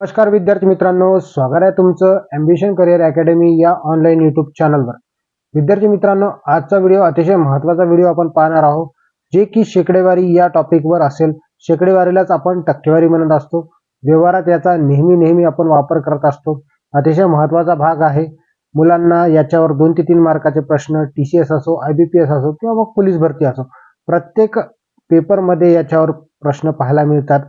नमस्कार विद्यार्थी मित्रांनो. स्वागत आहे तुमचं अँबिशन करिअर अकॅडमी या ऑनलाईन युट्यूब चॅनलवर विद्यार्थी मित्रांनो आजचा व्हिडिओ अतिशय महत्त्वाचा व्हिडिओ आपण पाहणार आहोत जे की शेकडेवारी या टॉपिकवर असेल. शेकडेवारीलाच आपण टक्केवारी म्हणत असतो. व्यवहारात याचा नेहमी नेहमी आपण वापर करत असतो. अतिशय महत्त्वाचा भाग आहे. मुलांना याच्यावर दोन ते तीन मार्काचे प्रश्न टी सी एस असो आय बी पी एस असो किंवा मग पोलीस भरती असो प्रत्येक पेपरमध्ये याच्यावर प्रश्न पाहायला मिळतात.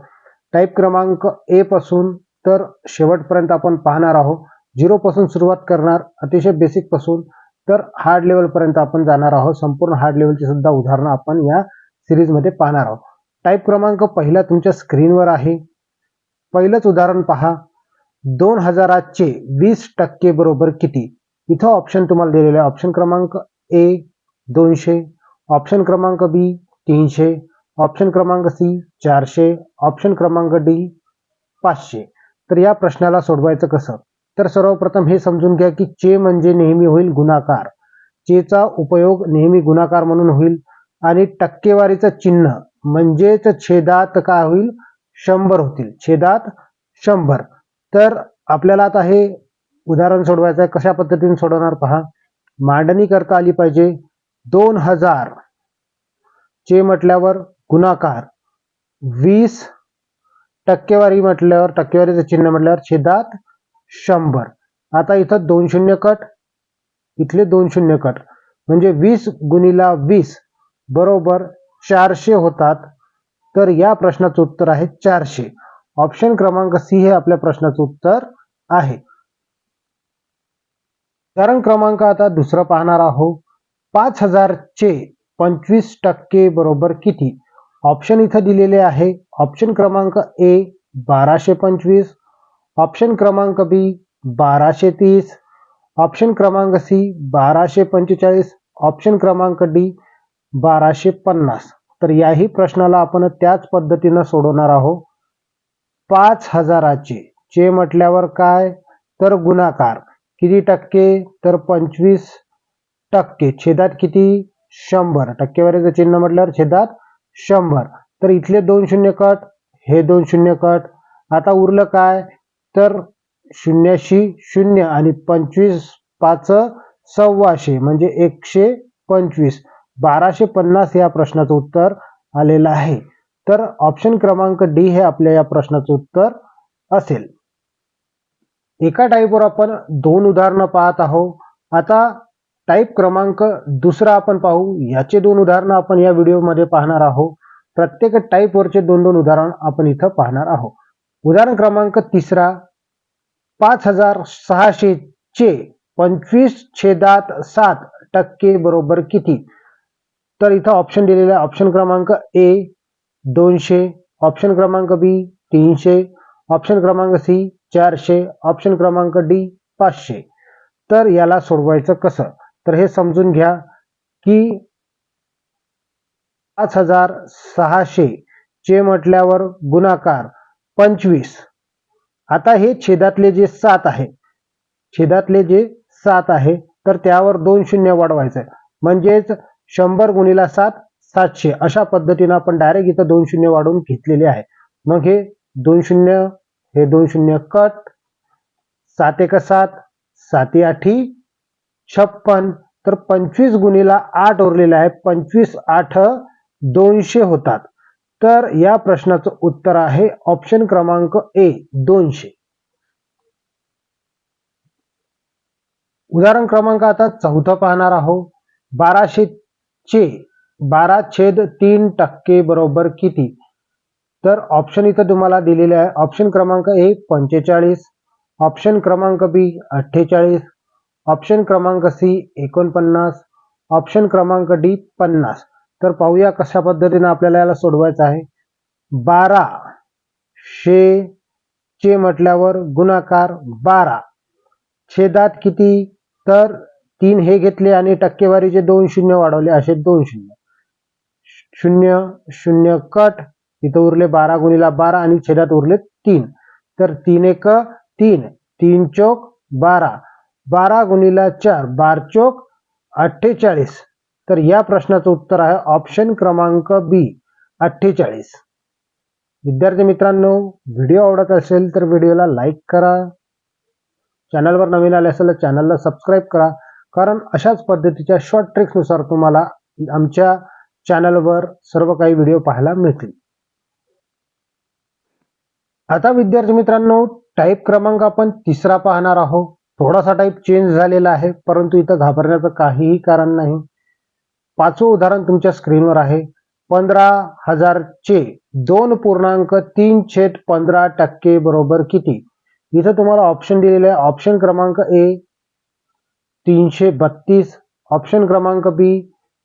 टाईप क्रमांक ए पासून तर शेवटपर्यंत आपण पाहणार आहोत. झिरोपासून सुरुवात करणार अतिशय बेसिकपासून तर हार्ड लेवलपर्यंत आपण जाणार आहोत. संपूर्ण हार्ड लेवलची सुद्धा उदाहरणं आपण या सिरीजमध्ये पाहणार आहोत. टाईप क्रमांक पहिला तुमच्या स्क्रीनवर आहे. पहिलंच उदाहरण पहा. दोन हजाराचे वीस टक्के बरोबर किती? इथं ऑप्शन तुम्हाला दिलेले आहे. ऑप्शन क्रमांक ए दोनशे. ऑप्शन क्रमांक बी तीनशे. ऑप्शन क्रमांक सी चारशे. ऑप्शन क्रमांक डी पाचशे. तर या प्रश्नाला सोडवायचं कसं? तर सर्वप्रथम हे समजून घ्या की चे म्हणजे नेहमी होईल गुणाकार. चेचा उपयोग नेहमी गुणाकार म्हणून होईल आणि टक्केवारीचं चिन्ह म्हणजेच छेदात काय होईल? शंभर होतील. छेदात शंभर. तर आपल्याला आता हे उदाहरण सोडवायचं आहे. कशा पद्धतीने सोडवणार पहा? मांडणी करता आली पाहिजे. दोन हजार. चे म्हटल्यावर गुणाकार. वीस टक्केवारी म्हटल्यावर टक्केवारीचं चिन्ह म्हटल्यावर छेदात शंभर. आता इथं दोन शून्य कट इथले दोन शून्य कट. म्हणजे वीस गुणीला वीस बरोबर चारशे होतात. तर या प्रश्नाचं उत्तर आहे चारशे. ऑप्शन क्रमांक सी हे आपल्या प्रश्नाचं उत्तर आहे. कारण क्रमांक आता दुसरा पाहणार आहोत. पाच हजारचे पंचवीस टक्के बरोबर किती? ऑप्शन इथं दिलेले आहे. ऑप्शन क्रमांक ए बाराशे पंचवीस. ऑप्शन क्रमांक बी बाराशे तीस. ऑप्शन क्रमांक सी बाराशे पंचेचाळीस. ऑप्शन क्रमांक डी बाराशे पन्नास. तर याही प्रश्नाला आपण त्याच पद्धतीनं सोडवणार आहोत. पाच हजाराचे. चे म्हटल्यावर काय? तर गुणाकार. किती टक्के? तर पंचवीस टक्के. छेदात किती? शंभर. टक्केवारीचं चिन्ह म्हटल्यावर छेदात शंभर. तर इथले दोन शून्य कट हे दोन शून्य कट. आता उरलं काय? तर शून्याशी शून्य आणि पंचवीस पाच सव्वाशे म्हणजे एकशे पंचवीस. बाराशे पन्नास या प्रश्नाचं उत्तर आलेलं आहे. तर ऑप्शन क्रमांक डी हे आपल्या या प्रश्नाचं उत्तर असेल. एका टाईपवर आपण दोन उदाहरणं पाहत आहोत. आता टाईप क्रमांक दुसरा आपण पाहू. याचे दोन उदाहरणं आपण या व्हिडिओमध्ये पाहणार आहोत. प्रत्येक टाईपवरचे दोन दोन उदाहरण आपण इथं पाहणार आहोत. उदाहरण क्रमांक तिसरा पाच हजार सहाशे चे पंचवीस छेदात सात टक्के बरोबर किती? तर इथं ऑप्शन दिलेले ऑप्शन क्रमांक ए दोनशे. ऑप्शन क्रमांक बी तीनशे. ऑप्शन क्रमांक सी चारशे. ऑप्शन क्रमांक डी पाचशे. तर याला सोडवायचं कसं? तर हे समजून घ्या की पाच हजार सहाशे चे म्हटल्यावर गुणाकार पंचवीस. आता हे छेदातले जे सात आहे छेदातले जे सात आहे तर त्यावर दोन शून्य वाढवायचं म्हणजेच शंभर गुणीला सात सातशे. अशा पद्धतीनं आपण डायरेक्ट इथं दोन शून्य वाढवून घेतलेले आहे. मग हे दोन शून्य हे दोन शून्य कट सात एक सात साती आठी छप्पन तर पंचवीस गुणीला आठ उरलेला आहे. पंचवीस आठ दोनशे होतात. तर या प्रश्नाचं उत्तर आहे ऑप्शन क्रमांक ए दोनशे. उदाहरण क्रमांक आता चौथं पाहणार आहोत. बाराशे चे बारा छेद तीन टक्के बरोबर किती? तर ऑप्शन इथं तुम्हाला दिलेले आहे. ऑप्शन क्रमांक ए पंचेचाळीस. ऑप्शन क्रमांक बी अठ्ठेचाळीस. ऑप्शन क्रमांक सी एकोणपन्नास. ऑप्शन क्रमांक डी पन्नास. तर पाहूया कशा पद्धतीने आपल्याला याला सोडवायचं आहे. बारा. शे. चे म्हटल्यावर गुणाकार बारा. छेदात किती? तर तीन हे घेतले आणि टक्केवारीचे दोन शून्य वाढवले. असे दोन शून्य. शून्य शून्य कट. इथं उरले बारा गुणीला बारा आणि छेदात उरले तीन. तर तीन एक तीन. तीन चौक बारा. बारा गुणीला चार बार चोक अठ्ठेचाळीस. तर या प्रश्नाचं उत्तर आहे ऑप्शन क्रमांक बी अठ्ठेचाळीस. विद्यार्थी मित्रांनो व्हिडिओ आवडत असेल तर व्हिडिओला लाईक करा. चॅनलवर नवीन आले असेल तर चॅनलला सबस्क्राईब करा. कारण अशाच पद्धतीच्या शॉर्ट ट्रिक्सनुसार तुम्हाला आमच्या चॅनलवर सर्व काही व्हिडिओ पाहायला मिळतील. आता विद्यार्थी मित्रांनो टाईप क्रमांक आपण तिसरा पाहणार आहोत. थोडासा टाईप चेंज झालेला आहे परंतु इथं घाबरण्याचं काहीही कारण नाही. पाचवं उदाहरण तुमच्या स्क्रीनवर आहे. पंधरा हजारचे दोन पूर्णांक तीन छेद पंधरा टक्के बरोबर किती? इथं तुम्हाला ऑप्शन दिलेले आहे. ऑप्शन क्रमांक ए तीनशे बत्तीस. ऑप्शन क्रमांक बी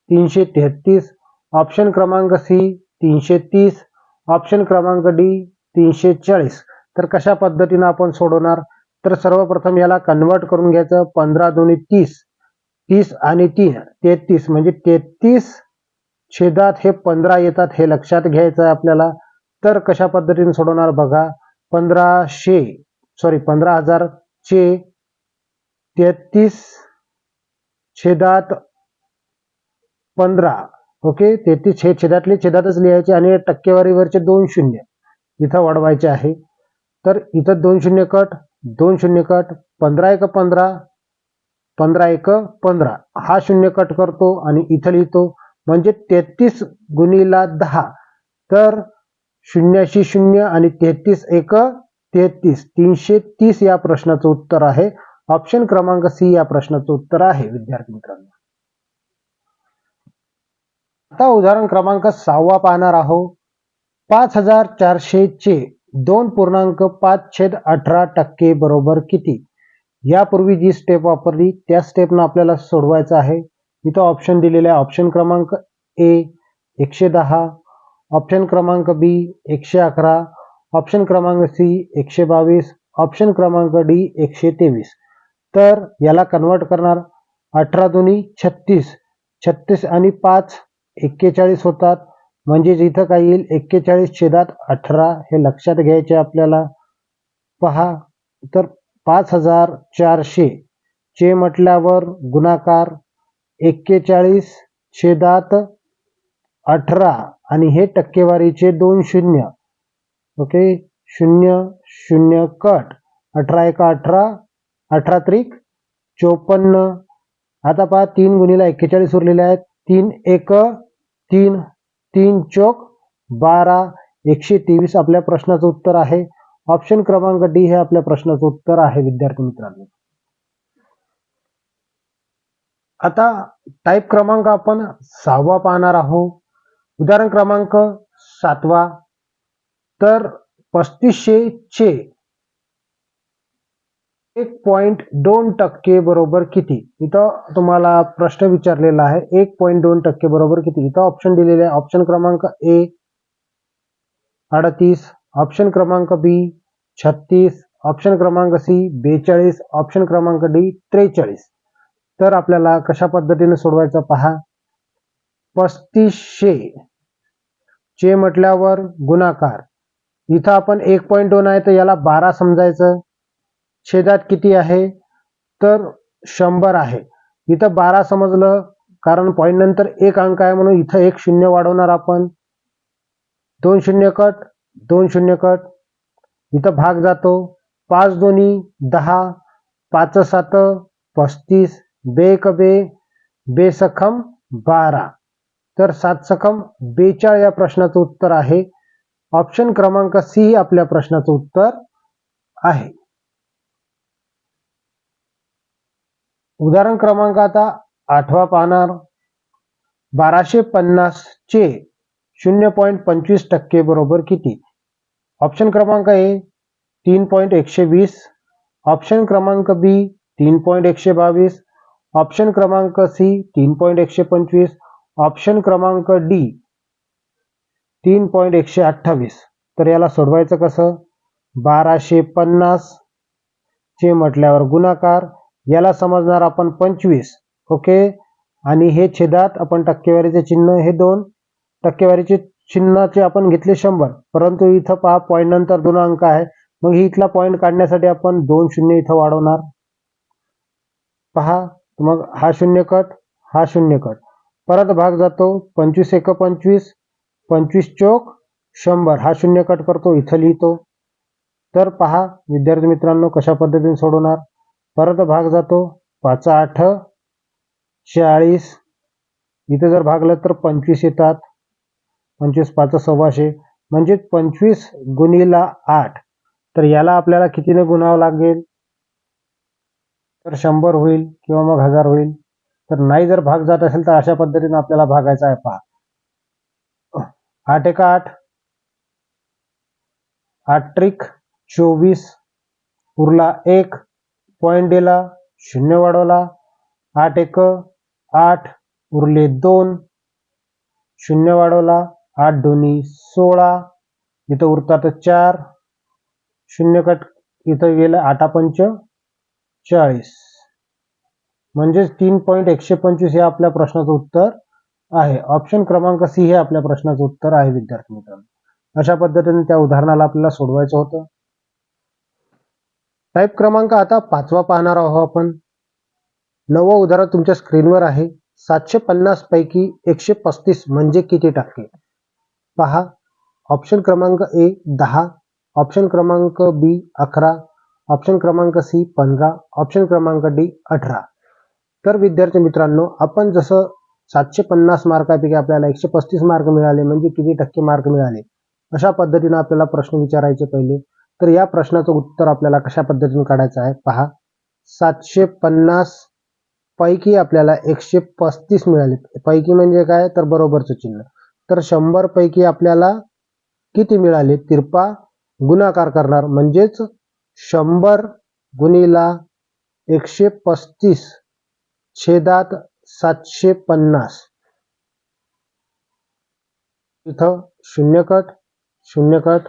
तीनशे तेहतीस. ऑप्शन क्रमांक सी तीनशे तीस. ऑप्शन क्रमांक डी तीनशे चाळीस. तर कशा पद्धतीनं आपण सोडवणार? तर सर्वप्रथम याला कन्वर्ट करून घ्यायचं. पंधरा दोन्ही तीस. तीस आणि तीन. तेहतीस. म्हणजे तेहतीस छेदात हे पंधरा येतात हे लक्षात घ्यायचं आहे आपल्याला. तर कशा पद्धतीने सोडवणार बघा. पंधराशे सॉरी पंधरा हजारचे तेहतीस छेदात पंधरा. ओके तेहतीस छेद छेदातले छेदातच लिहायचे आणि टक्केवारीवरचे दोन शून्य. इथं वाढवायचे आहे. तर इथं दोन शून्य कट. दोन शून्य कट पंधरा एक पंधरा पंधरा एक पंधरा. हा शून्य कट करतो आणि इथं लिहितो. म्हणजे तेहतीस गुणीला दहा. तर शून्याशी शून्य आणि तेहतीस एक तेहतीस. तीनशे तीस या प्रश्नाचं उत्तर आहे. ऑप्शन क्रमांक सी या प्रश्नाचं उत्तर आहे विद्यार्थी मित्रांनो. आता उदाहरण क्रमांक सहावा पाहणार आहोत. पाच हजार चारशे चे दोन पूर्णांक पाच छेद अठरा टक्के बरोबर किती? यापूर्वी जी स्टेप वापरली त्या स्टेपनं आपल्याला सोडवायचं आहे. इथं ऑप्शन दिलेले आहे. ऑप्शन क्रमांक ए एकशे दहा. ऑप्शन क्रमांक बी एकशे अकरा. ऑप्शन क्रमांक सी एकशे बावीस. ऑप्शन क्रमांक डी एकशे तेवीस. तर याला कन्वर्ट करणार अठरा दोन्ही छत्तीस. छत्तीस आणि पाच एक्केचाळीस होतात. म्हणजे इथं काय येईल एक्केचाळीस छेदात अठरा हे लक्षात घ्यायचे आपल्याला. पहा तर पाच हजार चारशे चे म्हटल्यावर गुणाकार एक्केचाळीस छेदात अठरा आणि हे टक्केवारीचे दोन शून्य. ओके शून्य शून्य कट. अठरा एका अठरा अठरा त्रिक चोपन्न. आता पहा तीन गुणीला एक्केचाळीस उरलेले आहेत. तीन एक तीन तीन चोक बारा एकशे तेवीस आपल्या प्रश्नाचं उत्तर आहे. ऑप्शन क्रमांक डी हे आपल्या प्रश्नाचं उत्तर आहे विद्यार्थी मित्रांनो. आता टाईप क्रमांक आपण सहावा पाहणार आहोत. उदाहरण क्रमांक सातवा. तर पस्तीसशे चे एक पॉइंट दोन टक्के बरोबर किती? इथं तुम्हाला प्रश्न विचारलेला आहे एक पॉइंट दोन टक्के बरोबर किती? इथं ऑप्शन दिलेले आहे. ऑप्शन क्रमांक ए अडतीस. ऑप्शन क्रमांक बी छत्तीस. ऑप्शन क्रमांक सी बेचाळीस. ऑप्शन क्रमांक डी त्रेचाळीस. तर आपल्याला कशा पद्धतीने सोडवायचं पहा? पस्तीसशे. चे म्हटल्यावर गुणाकार. इथं आपण एक पॉईंट दोन आहे तर याला बारा समजायचं. छेदात किती आहे? तर शंभर आहे. इथं बारा समजलं कारण पॉईंट नंतर एक अंक आहे म्हणून इथं एक शून्य वाढवणार आपण. दोन शून्य कट दोन शून्य कट. इथं भाग जातो. पाच दोन्ही दहा पाच सात पस्तीस बे एक बे बेसखम बारा. तर सात सखम बेचाळ या प्रश्नाचं उत्तर आहे. ऑप्शन क्रमांक सी आपल्या प्रश्नाचं उत्तर आहे. उदाहरण क्रमांक आता आठवा पाहणार. बाराशे पन्नास चे शून्य पॉईंट पंचवीस टक्के बरोबर किती? ऑप्शन क्रमांक ए तीन पॉईंट एकशे वीस. ऑप्शन क्रमांक बी तीन पॉईंट एकशे बावीस. ऑप्शन क्रमांक सी तीन पॉईंट एकशे पंचवीस. ऑप्शन क्रमांक डी तीन पॉईंट एकशे अठ्ठावीस. तर याला सोडवायचं कसं? बाराशे पन्नास चे म्हटल्यावर गुणाकार. याला समजणार आपण पंचवीस ओके? आणि हे छेदात आपण टक्केवारीचे चिन्ह हे दोन टक्केवारीचे चिन्हाचे आपण घेतले शंभर. परंतु इथं पहा पॉईंट नंतर दोन अंक आहे. मग ही इथला पॉईंट काढण्यासाठी आपण दोन शून्य इथं वाढवणार. पहा मग हा शून्य कट हा शून्य कट. परत भाग जातो पंचवीस एक पंचवीस पंचवीस चोक शंभर. हा शून्य कट करतो इथं लिहितो. तर पहा विद्यार्थी मित्रांनो कशा पद्धतीने सोडवणार? परत भाग जातो. पाच आठ चाळीस इथे जर भागलं तर पंचवीस येतात. पंचवीस पाच सव्वाशे. म्हणजे पंचवीस गुणीला आठ. तर याला आपल्याला कितीने गुणावं लागेल? तर शंभर होईल किंवा मग हजार होईल. तर नाही जर भाग जात असेल तर अशा पद्धतीने आपल्याला भागायचा आहे पहा. आठ एका आठ. आठ ट्रिक चोवीस. उरला एक. पॉईंट दिला शून्य वाढवला. आठ एक आठ उरले दोन. शून्य वाढवला आठ दोन्ही सोळा. इथं उरतात चार. शून्य कट इथं गेलं आठा पंच चाळीस. म्हणजेच तीन पॉईंट एकशे पंचवीस हे आपल्या प्रश्नाचं उत्तर आहे. ऑप्शन क्रमांक सी हे आपल्या प्रश्नाचं उत्तर आहे विद्यार्थी मित्रांनो. अशा पद्धतीने त्या उदाहरणाला आपल्याला सोडवायचं होतं. टाईप क्रमांक आता पाचवा पाहणार आहोत आपण. नवं उदाहरण तुमच्या स्क्रीनवर आहे. सातशे पन्नास पैकी एकशे पस्तीस म्हणजे किती टक्के? पहा. ऑप्शन क्रमांक ए दहा. ऑप्शन क्रमांक बी अकरा. ऑप्शन क्रमांक सी पंधरा. ऑप्शन क्रमांक डी अठरा. तर विद्यार्थी मित्रांनो आपण जसं सातशे पन्नास मार्कापैकी आपल्याला एकशे पस्तीस मार्क मिळाले म्हणजे किती टक्के मार्क मिळाले अशा पद्धतीनं आपल्याला प्रश्न विचारायचे पहिले. तर या प्रश्नाचं उत्तर आपल्याला कशा पद्धतीने काढायचं आहे? पहा. सातशे पन्नास पैकी आपल्याला एकशे पस्तीस मिळाले पैकी म्हणजे काय? तर बरोबरचं चिन्ह. तर शंभर पैकी आपल्याला किती मिळाले तिरपा गुणाकार करणार. म्हणजेच शंभर गुणीला एकशे पस्तीस छेदात सातशे पन्नास इथं शून्य कट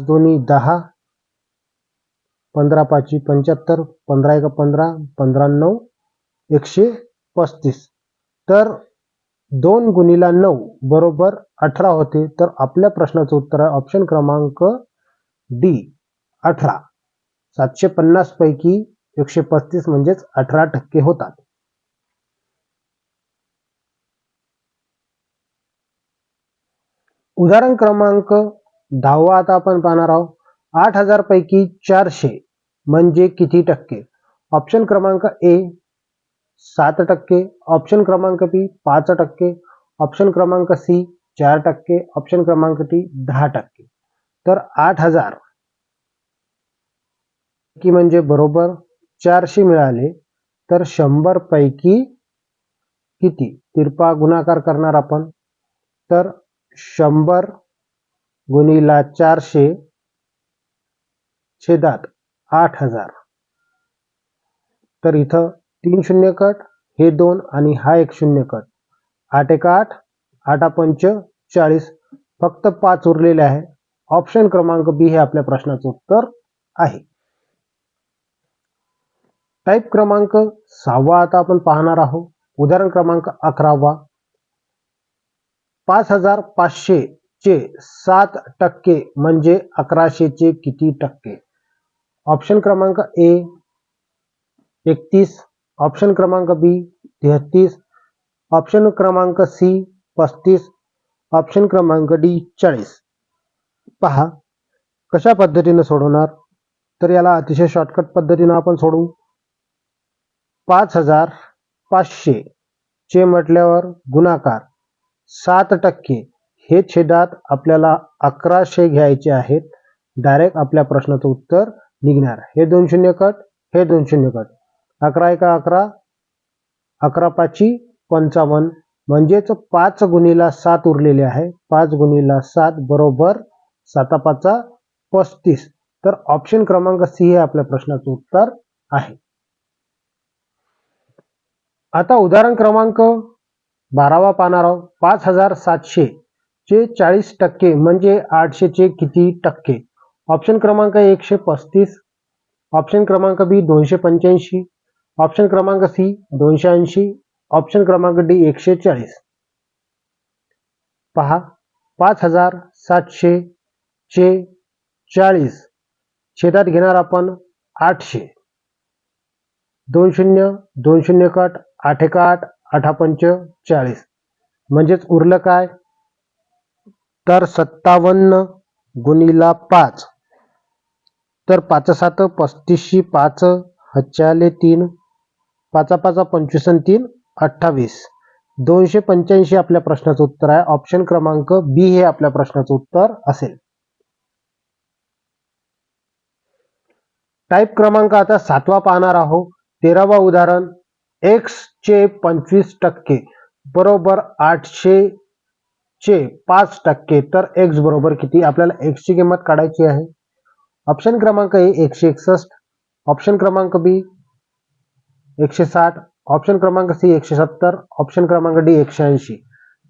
पाच दोन्ही दहा पंधरा पाचशे पंच्याहत्तर पंधरा एक पंधरा पंधरा नऊ एकशे पस्तीस. तर दोन गुणीला नऊ बरोबर अठरा होते. तर आपल्या प्रश्नाचं उत्तर आहे ऑप्शन क्रमांक डी अठरा. सातशे पन्नास पैकी एकशे पस्तीस म्हणजेच अठरा टक्के होतात. उदाहरण क्रमांक दहावा आता आपण पाहणार आहोत. आठ हजार पैकी चारशे म्हणजे किती टक्के? ऑप्शन क्रमांक ए सात टक्के. ऑप्शन क्रमांक बी पाच टक्के. ऑप्शन क्रमांक सी चार टक्के. ऑप्शन क्रमांक डी दहा टक्के. तर आठ हजार की म्हणजे बरोबर चारशे मिळाले तर शंभर पैकी किती? तिरपा गुणाकार करणार आपण. तर शंभर गुणीला चारशे छेदात आठ हजार. तर इथं तीन शून्य कट हे दोन आणि हा एक शून्य कट. आठ एक आठ आठा पंच चाळीस. फक्त पाच उरलेले आहे. ऑप्शन क्रमांक बी हे आपल्या प्रश्नाचं उत्तर आहे. टाईप क्रमांक सहावा आता आपण पाहणार आहोत. उदाहरण क्रमांक अकरावा. पाच हजार पाचशे चे सात टक्के म्हणजे अकराशेचे किती टक्के? ऑप्शन क्रमांक ए एकतीस. ऑप्शन क्रमांक बी तेहतीस. ऑप्शन क्रमांक सी पस्तीस. ऑप्शन क्रमांक डी चाळीस. पहा कशा पद्धतीनं सोडवणार? तर याला अतिशय शॉर्टकट पद्धतीनं आपण सोडवू. पाच हजार पाचशे चे म्हटल्यावर गुणाकार सात टक्के. हे छेदात आपल्याला अकराशे घ्यायचे आहेत. डायरेक्ट आपल्या प्रश्नाचं उत्तर निघणार. हे दोन शून्य कट हे दोन शून्य कट. अकरा एका अकरा अकरा पाची पंचावन्न. म्हणजेच पाच गुणीला सात उरलेले आहे. पाच गुणीला सात बरोबर साता पाचा पस्तीस. तर ऑप्शन क्रमांक सी हे आपल्या प्रश्नाचं उत्तर आहे. आता उदाहरण क्रमांक बारावा पाहणार आहोत. पाच हजार सातशे. चे चाळीस टक्के म्हणजे आठशेचे किती टक्के? ऑप्शन क्रमांक एकशे पस्तीस. ऑप्शन क्रमांक बी दोनशे पंच्याऐंशी. ऑप्शन क्रमांक सी दोनशे ऐंशी. ऑप्शन क्रमांक डी एकशे चाळीस. पहा पाच हजार सातशे चे चाळीस. छेदात घेणार आपण आठशे. दोन शून्य दोन शून्य कट आठ एक आठ आठा पंच चाळीस. म्हणजेच उरलं काय? तर सत्तावन्न गुणीला पाच. तर पाच सात पस्तीसशी पाच हच्चाले तीन पाचा पाचा पंचवीस आणि तीन अठ्ठावीस. दोनशे पंच्याऐंशी आपल्या प्रश्नाचं उत्तर आहे. ऑप्शन क्रमांक बी हे आपल्या प्रश्नाचं उत्तर असेल. टाईप क्रमांक आता सातवा पाहणार आहोत. तेरावा उदाहरण एक्स चे पंचवीस टक्के बरोबर आठशे चे पाच टक्के तर एक्स बरोबर किती? आपल्याला एक्सची किंमत काढायची आहे. ऑप्शन क्रमांक ए एकशे एकसष्ट. ऑप्शन क्रमांक बी एकशे साठ. ऑप्शन क्रमांक सी एकशे सत्तर. ऑप्शन क्रमांक डी एकशे ऐंशी.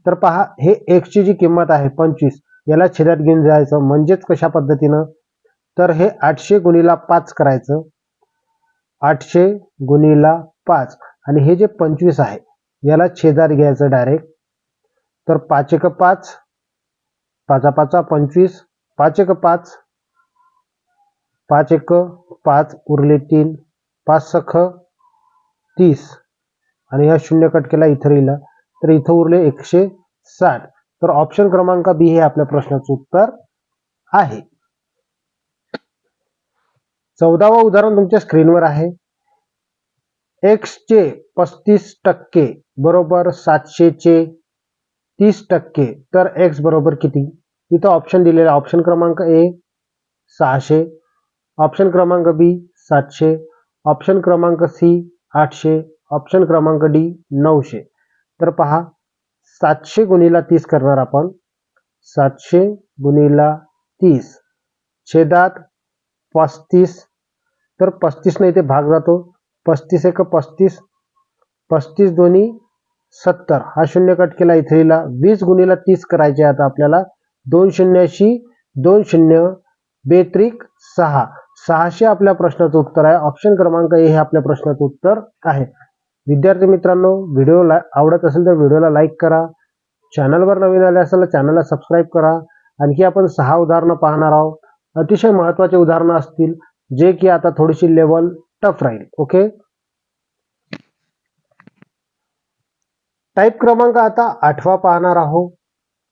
तर पहा हे एक्सची जी किंमत आहे पंचवीस याला छेदात घेऊन जायचं. म्हणजेच कशा पद्धतीनं? तर हे आठशे गुणीला पाच करायचं. आठशे गुणीला पाच. आणि हे जे पंचवीस आहे याला छेदात घ्यायचं डायरेक्ट तर पाच एक पाच पाचा पाचा पंचवीस पाच एक पाच पाच एक पाच उरले तीन पाच सख तीस. आणि ह्या शून्य कट केला इथं राहिला तर इथं उरले एकशे साठ. तर ऑप्शन क्रमांक बी हे आपल्या प्रश्नाचं उत्तर आहे. चौदावं उदाहरण तुमच्या स्क्रीनवर आहे. एक्सचे पस्तीस टक्के बरोबर सातशेचे तीस टक्के. एक्स बरोबर किती? ऑप्शन दिलेला ऑप्शन क्रमांक ए सहाशे. ऑप्शन क्रमांक बी सातशे. ऑप्शन क्रमांक सी आठशे. ऑप्शन क्रमांक डी नऊशे. तर पहा, सातशे गुणीला तीस करणार आपण. सातशे गुणीला तीस. छेदात पस्तीस. तर पस्तीस इथे भाग जातो. पस्तीस एक पस्तीस. पस्तीस दोन्ही सत्तर. हा शून्य कट केला इथेला वीस गुणीला तीस करायचे आता आपल्याला. दोन शून्याशी दोन शून्य बेत्रिक सहा. सहाशे आपल्या प्रश्नाचं उत्तर आहे. ऑप्शन क्रमांक ए हे आपल्या प्रश्नाचं उत्तर आहे. विद्यार्थी मित्रांनो व्हिडिओ आवडत असेल तर व्हिडिओला लाईक करा. चॅनलवर नवीन आले असेल तर चॅनलला सबस्क्राईब करा. आणखी आपण सहा उदाहरणं पाहणार आहोत. अतिशय महत्त्वाचे उदाहरणं असतील जे की आता थोडीशी लेवल टफ राहील. ओके टाईप क्रमांक आता आठवा पाहणार आहोत.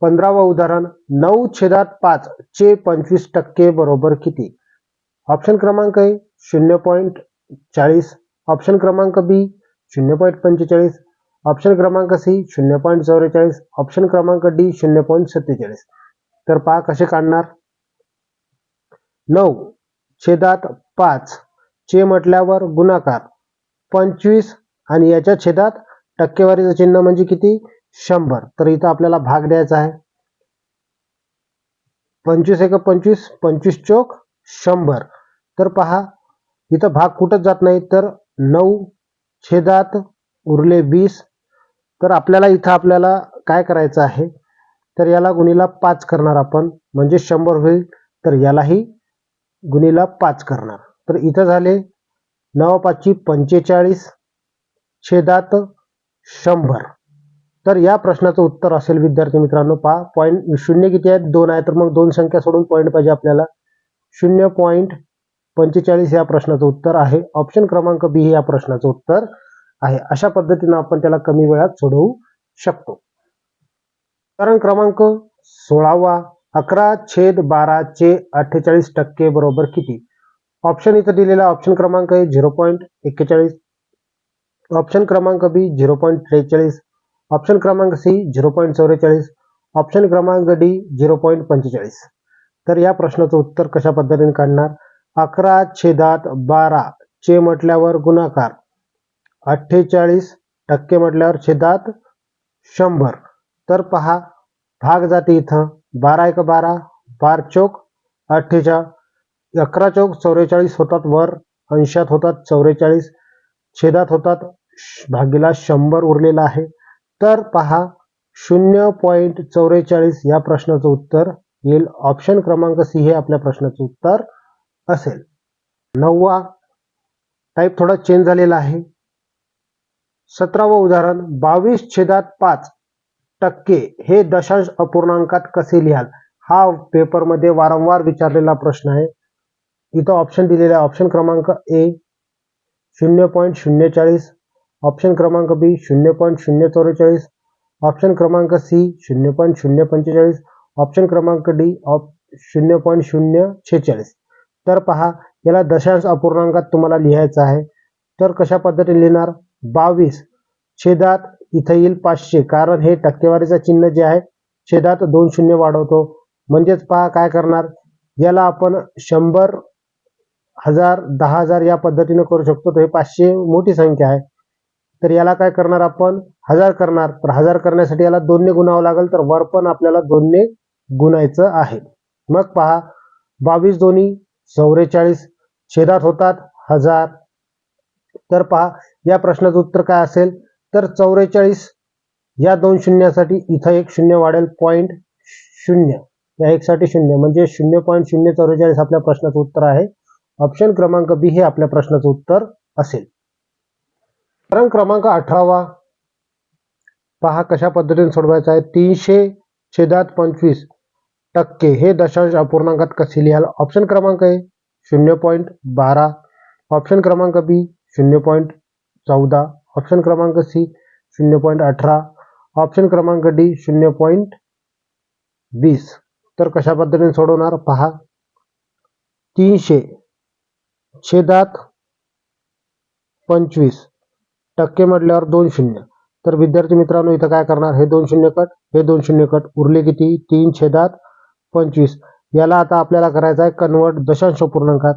पंधरावा उदाहरण नऊ छेदात पाच चे पंचवीस टक्के बरोबर किती? ऑप्शन क्रमांक ए शून्य पॉईंट चाळीस. ऑप्शन क्रमांक बी शून्य पॉईंट पंचेचाळीस. ऑप्शन क्रमांक सी शून्य पॉईंट चौवेचाळीस. ऑप्शन क्रमांक डी शून्य पॉईंट सत्तेचाळीस. तर पहा कसे काढणार. नऊ छेदात पाच चे म्हटल्यावर गुणाकार पंचवीस आणि याच्या छेदात टक्केवारीचं चिन्ह म्हणजे किती? शंभर. तर इथं आपल्याला भाग द्यायचा आहे. पंचवीस एक पंचवीस पंचवीस चोक शंभर. तर पहा इथं भाग कुठंच जात नाही. तर नऊ छेदात उरले वीस. तर आपल्याला इथं आपल्याला काय करायचं आहे? तर याला गुणीला पाच करणार आपण. म्हणजे शंभर होईल. तर यालाही गुणीला पाच करणार. तर इथं झाले नऊ पाचशे पंचेचाळीस. छेदात शंभर. तर या प्रश्नाचं उत्तर असेल विद्यार्थी मित्रांनो पहा पॉईंट शून्य किती आहेत? दोन आहे तर मग दोन संख्या सोडून पॉईंट पाहिजे आपल्याला. शून्य पॉईंट पंचेचाळीस या प्रश्नाचं उत्तर आहे. ऑप्शन क्रमांक बी हे या प्रश्नाचं उत्तर आहे. अशा पद्धतीनं आपण त्याला कमी वेळात सोडवू शकतो. कारण क्रमांक सोळावा अकरा छेद बाराचे अठ्ठेचाळीस टक्के बरोबर किती? ऑप्शन इथं दिलेला ऑप्शन क्रमांक आहे झिरो पॉईंट एक्केचाळीस. ऑप्शन क्रमांक बी झिरो पॉईंट त्रेचाळीस ऑप्शन क्रमांक सी झिरो पॉईंट चौवेचाळीस ऑप्शन क्रमांक डी झिरो पॉईंट पंचेचाळीस. तर या प्रश्नाचं उत्तर कशा पद्धतीने काढणार? अकरा छेदात बारा चे म्हटल्यावर गुणाकार. अठ्ठेचाळीस टक्के म्हटल्यावर छेदात शंभर. तर पहा भाग जाते इथं बारा एक बारा बार चौक अठ्ठेचाळ अकरा चौक चौवेचाळीस होतात वर अंशात होतात चौवेचाळीस छेदात होतात. भागीला शंभर उरलेला आहे. तर पहा शून्य पॉईंट चौवेचाळीस या प्रश्नाचं उत्तर येईल. ऑप्शन क्रमांक सी हे आपल्या प्रश्नाचं उत्तर असेल. नववा टाईप थोडा चेंज झालेला आहे. सतरावं उदाहरण बावीस छेदात पाच टक्के हे दशांश अपूर्णांकात कसे लिहाल? हा पेपरमध्ये वारंवार विचारलेला प्रश्न आहे. इथं ऑप्शन दिलेला आहे. ऑप्शन क्रमांक ए शून्य पॉईंट शून्य चाळीस. ऑप्शन क्रमांक बी शून्य पॉईंट शून्य चौवेचाळीस ऑप्शन क्रमांक सी शून्य पॉईंट शून्य पंचेचाळीस. ऑप्शन क्रमांक डी ऑप शून्य पॉईंट शून्य छेचाळीस. तर पहा याला दशांश अपूर्णांकात तुम्हाला लिहायचं आहे. तर कशा पद्धतीने लिहिणार? बावीस. छेदात इथं येईल पाचशे. कारण हे टक्केवारीचं चिन्ह जे आहे छेदात दोन शून्य वाढवतो. म्हणजेच पहा काय करणार? याला आपण शंभर हजार दहा हजार या पद्धतीनं करू शकतो. तर हे पाचशे मोठी संख्या आहे. तर याला काय करणार आपण? हजार करणार. तर हजार करण्यासाठी याला दोनने गुणावं लागेल. तर वर पण आपल्याला दोनने गुणायचं आहे. मग पहा बावीस दोन्ही चौवेचाळीस छेदात होतात हजार. तर पहा या प्रश्नाचं उत्तर काय असेल? तर चौवेचाळीस या दोन शून्यासाठी इथं एक शून्य वाढेल पॉईंट शून्य. या एकसाठी शून्य. म्हणजे शून्य पॉईंट शून्य चौवेचाळीस आपल्या प्रश्नाचं उत्तर आहे. ऑप्शन क्रमांक बी हे आपल्या प्रश्नाचं उत्तर असेल. प्रकरण क्रमांक अठरावा पहा कशा पद्धतीने सोडवायचा आहे. तीनशे छेदात पंचवीस टक्के हे दशांश अपूर्णांकात कसे लिहाल? ऑप्शन क्रमांक आहे शून्य पॉईंट बारा. ऑप्शन क्रमांक बी शून्य पॉईंट चौदा. ऑप्शन क्रमांक सी शून्य पॉईंट अठरा. ऑप्शन क्रमांक डी शून्य पॉईंट वीस. तर कशा पद्धतीने सोडवणार? पहा. तीनशे छेदात पंचवीस टक्के म्हटल्यावर दोन शून्य. तर विद्यार्थी मित्रांनो इथं काय करणार? हे दोन शून्य कट हे दोन शून्य कट उरले किती? तीन छेदात पंचवीस. याला आता आपल्याला करायचं आहे कन्वर्ट दशांश पूर्णांकात.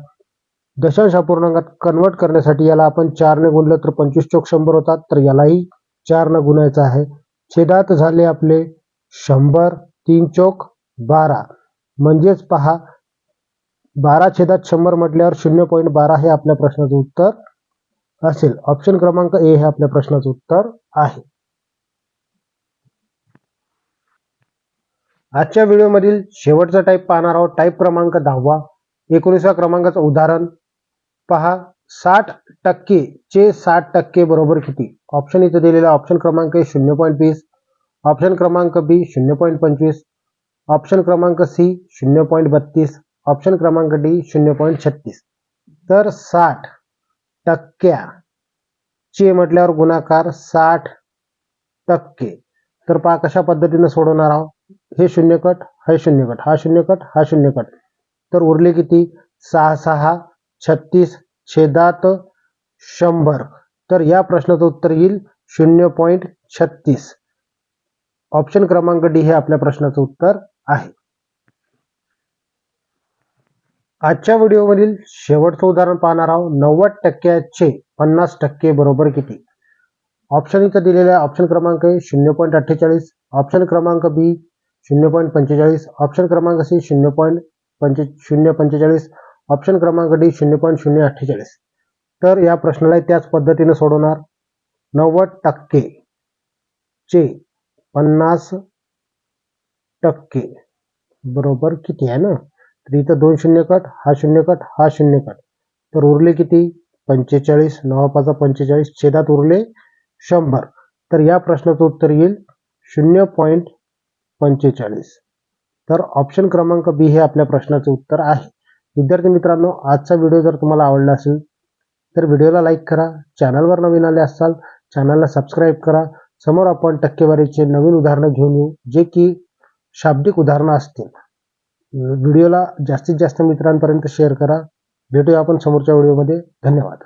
दशांश पूर्णांकात कन्वर्ट करण्यासाठी याला आपण चारने गुणलं तर पंचवीस चौक शंभर होतात. तर यालाही चारनं गुणायचं आहे. छेदात झाले आपले शंभर तीन चौक बारा. म्हणजेच पहा बारा छेदात शंभर म्हटल्यावर शून्य पॉईंट बारा हे आपल्या प्रश्नाचं उत्तर असेल. ऑप्शन क्रमांक ए हे आपल्या प्रश्नाचं उत्तर आहे. आजच्या व्हिडिओमधील शेवटचा टाईप पाहणार आहोत. टाईप क्रमांक दहावा. एकोणीसव्या क्रमांकाचं उदाहरण. पहा साठ टक्के चे साठ टक्के बरोबर किती? ऑप्शन इथं दिलेला ऑप्शन क्रमांक आहे शून्य पॉईंट वीस. ऑप्शन क्रमांक बी शून्य पॉईंट पंचवीस. ऑप्शन क्रमांक सी शून्य पॉईंट बत्तीस. ऑप्शन क्रमांक डी शून्य पॉईंट छत्तीस. तर साठ टक्क्या चे म्हटल्यावर गुणाकार साठ टक्के. तर पहा कशा पद्धतीने सोडवणार आहोत. हे शून्य कट हे शून्य कट हा शून्य कट हा शून्य कट. तर उरले किती? सहा सहा छत्तीस छेदात शंभर. तर या प्रश्नाचं उत्तर येईल शून्य पॉईंट छत्तीस. ऑप्शन क्रमांक डी हे आपल्या प्रश्नाचं उत्तर आहे. आजच्या व्हिडिओमधील शेवटचं उदाहरण पाहणार आहोत. नव्वद टक्क्याचे पन्नास टक्के बरोबर किती? ऑप्शन इथं दिलेला आहे. ऑप्शन क्रमांक आहे शून्य पॉईंट अठ्ठेचाळीस. ऑप्शन क्रमांक बी शून्य पॉईंट पंचेचाळीस. ऑप्शन क्रमांक सी शून्य पॉईंट पंचे शून्य पंचेचाळीस. ऑप्शन क्रमांक डी शून्य पॉईंट शून्य अठ्ठेचाळीस. तर या प्रश्नालाही त्याच पद्धतीने सोडवणार. नव्वद टक्के चे पन्नास टक्के बरोबर किती आहे ना? तर इथं दोन शून्य कट हा शून्य कट हा शून्य कट. तर उरले किती? पंचेचाळीस. नवा पाचा पंचेचाळीस. छेदात उरले शंभर. तर या प्रश्नाचं उत्तर येईल शून्य पॉईंट पंचेचाळीस. तर ऑप्शन क्रमांक बी हे आपल्या प्रश्नाचं उत्तर आहे. विद्यार्थी मित्रांनो आजचा व्हिडिओ जर तुम्हाला आवडला असेल तर व्हिडिओला लाईक करा चॅनलवर नवीन आले असाल चॅनलला सबस्क्राईब करा. समोर आपण टक्केवारीचे नवीन उदाहरणं घेऊन येऊ जे की शाब्दिक उदाहरणं असतील. व्हिडिओला जास्तीत जास्त मित्रांपर्यंत शेअर करा. भेटूया आपण समोरच्या व्हिडिओमध्ये. धन्यवाद.